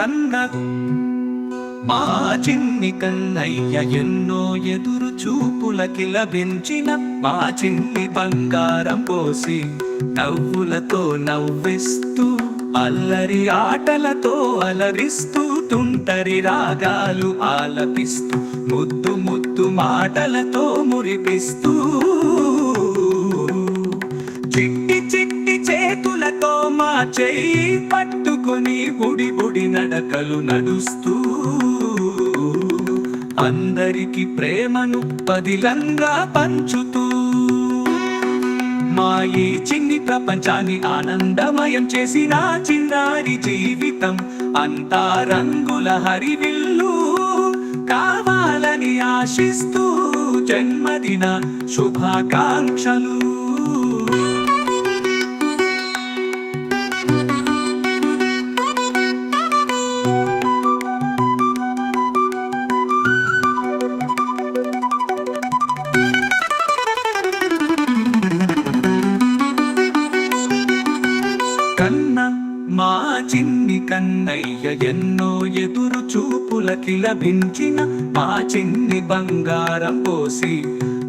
కన్న మా చిన్ని కన్నయ్య ఎన్నో ఎదురు చూపులకి లభించిన మా చిన్ని బంగారం పోసి నవ్వులతో నవ్విస్తూ అల్లరి ఆటలతో అలరిస్తూ తుంటరి రాగాలు ఆలపిస్తూ ముద్దు ముద్దు మాటలతో మురిపిస్తూ. చిట్టి మా చెయ్యి పట్టుకొని బుడి బుడి నడకలు నడుస్తూ. అందరికి ప్రేమను పదిలంగా పంచుతూ. మా ఈ చిన్ని ప్రపంచాన్ని ఆనందమయం చేసిన చిన్నారి జీవితం అంతా రంగుల హరివిల్లు. కావాలని ఆశిస్తూ జన్మదిన శుభాకాంక్షలు. కన్నయ్య ఎన్నో ఎదురు చూపులకి లభించిన మా చిన్ని బంగారం పోసి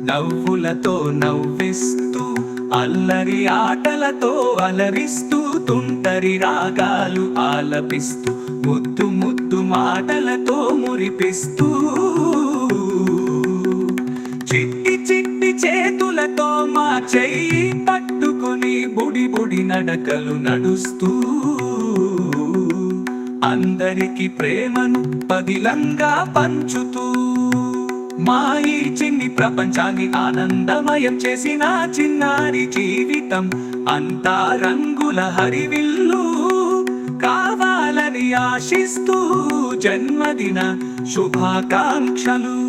నవ్వులతో నవ్విస్తూ అల్లరి ఆటలతో అలరిస్తూ తుంటరి రాగాలు ఆలపిస్తూ ముద్దు ముద్దు మాటలతో మురిపిస్తూ. చిట్టి చిట్టి చేతులతో మా చెయ్యి పట్టుకొని బుడి బుడి నడకలు నడుస్తూ. అందరికి ప్రేమను పదిలంగా పంచుతూ మా ఈ చిన్ని ప్రపంచాన్ని ఆనందమయం చేసిన చిన్నారి జీవితం అంతా రంగుల హరివిల్లు కావాలని ఆశిస్తూ జన్మదిన శుభాకాంక్షలు.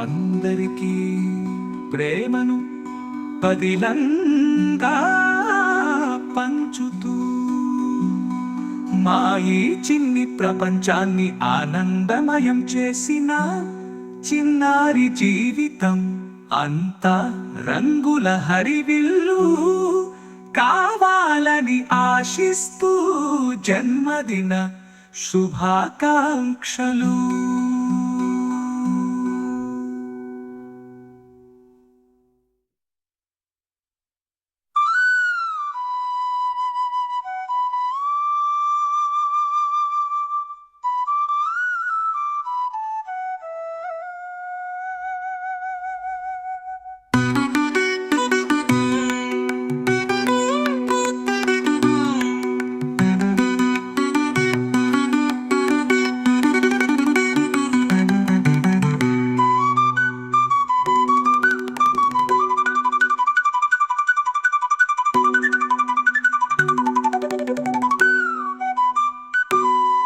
అందరికీ ప్రేమను పదిలంగా పంచుతూ మా ఈ చిన్ని ప్రపంచాన్ని ఆనందమయం చేసిన చిన్నారి జీవితం అంతా రంగుల హరివిల్లు కావాలని ఆశిస్తూ జన్మదిన శుభాకాంక్షలు.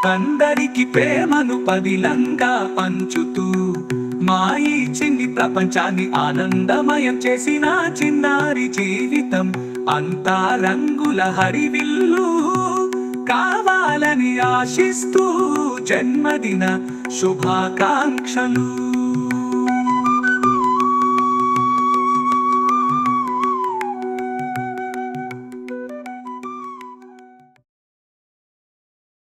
అందరికి ప్రేమను పదిలంగా పంచుతూ మా ఈ చిన్ని ప్రపంచాన్ని ఆనందమయం చేసిన చిన్నారి జీవితం అంతా రంగుల హరివిల్లు కావాలని ఆశిస్తూ జన్మదిన శుభాకాంక్షలు.